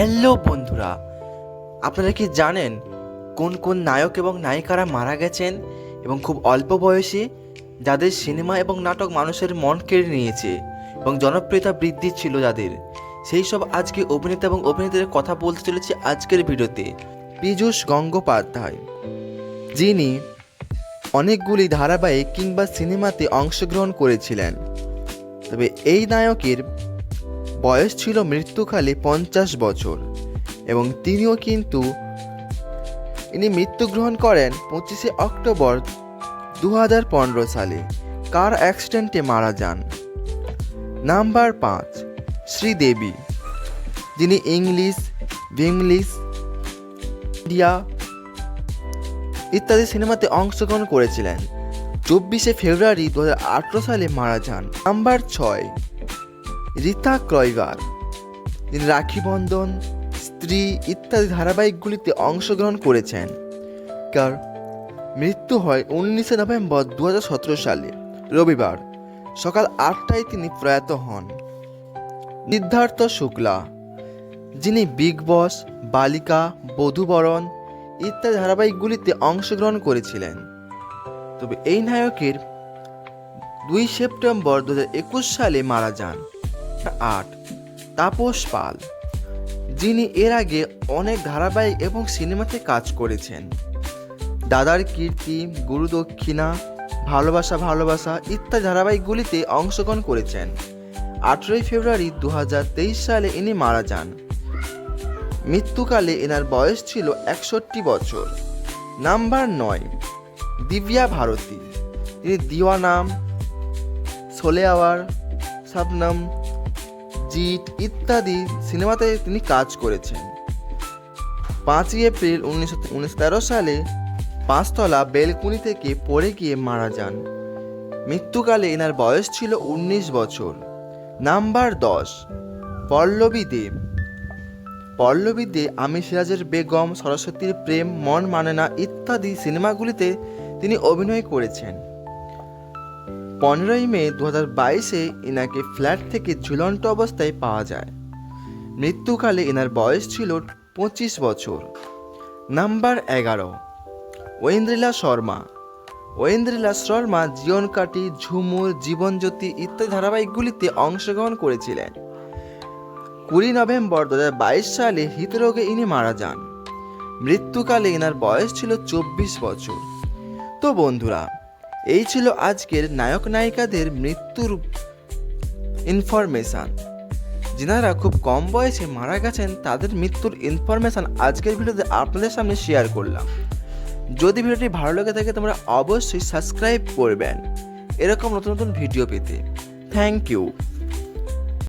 Hello বন্ধুরা, আপনারা কি জানেন কোন কোন নায়ক এবং নায়িকারা মারা গেছেন এবং খুব অল্প বয়সে যাদের সিনেমা এবং নাটক মানুষের মন কেড়ে নিয়েছে এবং জনপ্রিয়তা বৃদ্ধি ছিল যাদের? সেই সব আজকে অভিনেতা এবং অভিনেতাদের কথা বলতে চলেছি আজকের ভিডিওতে। পীযূষ গঙ্গোপাধ্যায়, যিনি অনেকগুলি ধারাবাহিক কিংবা সিনেমাতে অংশগ্রহণ করেছিলেন। তবে এই নায়কের বয়স ছিল মৃত্যুকালে পঞ্চাশ বছর এবং তিনিও কিন্তু ইনি মৃত্যুগ্রহণ করেন পঁচিশে অক্টোবর দু হাজার পনেরো সালে। কার অ্যাক্সিডেন্টে মারা যান? নাম্বার পাঁচ, শ্রীদেবী, যিনি ইংলিশ ভিংলিশ ইন্ডিয়া ইত্যাদি সিনেমাতে অংশগ্রহণ করেছিলেন। চব্বিশে ফেব্রুয়ারি দু হাজার আঠারো সালে মারা যান। নাম্বার ছয় রীতা ক্রয়বার তিনি রাখি বন্ধন, স্ত্রী ইত্যাদি ধারাবাহিকগুলিতে অংশগ্রহণ করেছেন। কার মৃত্যু হয় উনিশে নভেম্বর দু হাজার সতেরো সালে, রবিবার, সকাল আটটায় তিনি প্রয়াত হন। সিদ্ধার্থ শুক্লা, যিনি বিগ বস, বালিকা, বধুবরণ ইত্যাদি ধারাবাহিকগুলিতে অংশগ্রহণ করেছিলেন। তবে এই নায়কের দুই সেপ্টেম্বর দু হাজার একুশ সালে মারা যান। আট, তাপস পাল, যিনি এর আগে অনেক ধারাবাহিক এবং সিনেমাতে কাজ করেছেন। দাদার কীর্তি, গুরু দক্ষিণা, ভালোবাসা ভালোবাসা ইত্যাদি ধারাবাহিকগুলিতে অংশগ্রহণ করেছেন। আঠেরোই ফেব্রুয়ারি দু হাজার তেইশ সালে ইনি মারা যান। মৃত্যুকালে এনার বয়স ছিল একষট্টি বছর। নাম্বার নয়, দিব্যা ভারতী। তিনি দিওয়ানাম সোলে আওয়ার শবনম জিট ইত্যাদি সিনেমাতে তিনি কাজ করেছেন। পাঁচই এপ্রিল উনিশশো সালে পাঁচতলা বেলকুনি থেকে পড়ে গিয়ে মারা যান। মৃত্যুকালে এনার বয়স ছিল উনিশ বছর। নাম্বার দশ, পল্লবী দেব। পল্লবী দে আমি সিরাজের বেগম, সরস্বতীর প্রেম, মন মানে না ইত্যাদি সিনেমাগুলিতে তিনি অভিনয় করেছেন। পনেরোই মে দু হাজার বাইশে এনাকে ফ্ল্যাট থেকে ঝুলন্ত অবস্থায় পাওয়া যায়। মৃত্যুকালে এনার বয়স ছিল পঁচিশ বছর। নাম্বার এগারো ঐন্দ্রিলা শর্মা। ঐন্দ্রিলা শর্মা জীবন কাটি, ঝুমুর, জীবনজ্যোতি ইত্যাদি ধারাবাহিকগুলিতে অংশগ্রহণ করেছিলেন। কুড়ি নভেম্বর দু হাজার বাইশ সালে হৃদরোগে ইনি মারা যান। মৃত্যুকালে এনার বয়স ছিল চব্বিশ বছর। তো বন্ধুরা এই ছিল আজকের নায়ক নায়িকাদের মৃত্যুর ইনফরমেশান যেনারা খুব কম বয়সে মারা গেছেন, তাদের মৃত্যুর ইনফরমেশান আজকের ভিডিওতে আপনাদের সামনে শেয়ার করলাম। যদি ভিডিওটি ভালো লেগে থাকে, তোমরা অবশ্যই সাবস্ক্রাইব করবেন। এরকম নতুন নতুন ভিডিও পেতে। Thank you